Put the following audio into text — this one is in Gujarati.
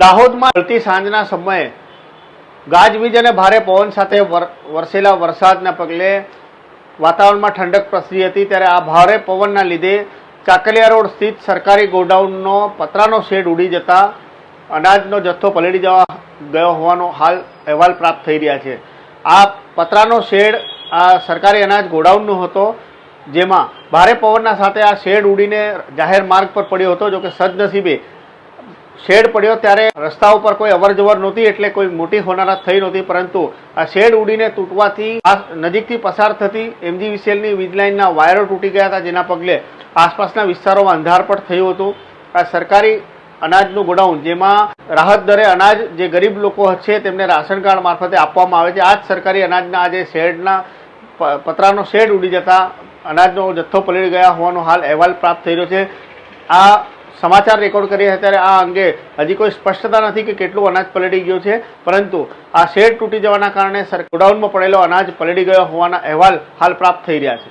દાહોદમાં ચડતી સાંજના સમયે ગાજવીજ અને ભારે પવન સાથે વરસેલા વરસાદના પગલે વાતાવરણમાં ઠંડક પ્રસરી હતી ત્યારે આ ભારે પવનના લીધે ચાકલિયા રોડ સ્થિત સરકારી ગોડાઉનનો પતરાનો શેડ ઉડી જતા અનાજનો જથ્થો પલળી જવા ગયો હોવાનો હાલ અહેવાલ પ્રાપ્ત થઈ રહ્યા છે. આ પતરાનો શેડ આ સરકારી અનાજ ગોડાઉનનો હતો, જેમાં ભારે પવનના સાથે આ શેડ ઉડીને જાહેર માર્ગ પર પડ્યો હતો જોકે સદનસીબે શેડ પડ્યો ત્યારે રસ્તા ઉપર કોઈ અવર જવર નહોતી એટલે કોઈ મોટી હોનારત થઈ નહોતી, પરંતુ આ શેડ ઉડીને તૂટવાથી આ નજીકથી પસાર થતી એમજી વિસેલની વીજલાઇનના વાયરો તૂટી ગયા હતા, જેના પગલે આસપાસના વિસ્તારોમાં અંધારપટ થયું હતું. આ સરકારી અનાજનું ગોડાઉન, જેમાં રાહત દરે અનાજ જે ગરીબ લોકો છે તેમને રાશન કાર્ડ મારફતે આપવામાં આવે છે. આ જ સરકારી અનાજના આજે શેડના પતરાનો શેડ ઉડી જતા અનાજનો જથ્થો પલળી ગયા હોવાનો હાલ અહેવાલ પ્રાપ્ત થઈ રહ્યો છે. આ સમાચાર રેકોર્ડ કરી રહ્યા ત્યારે આ અંગે હજી કોઈ સ્પષ્ટતા નથી કે કેટલું અનાજ પલળી ગયું છે, પરંતુ આ શેડ તૂટી જવાના કારણે સર ગોડાઉનમાં પડેલો અનાજ પલળી ગયો હોવાના અહેવાલ હાલ પ્રાપ્ત થઈ રહ્યા છે.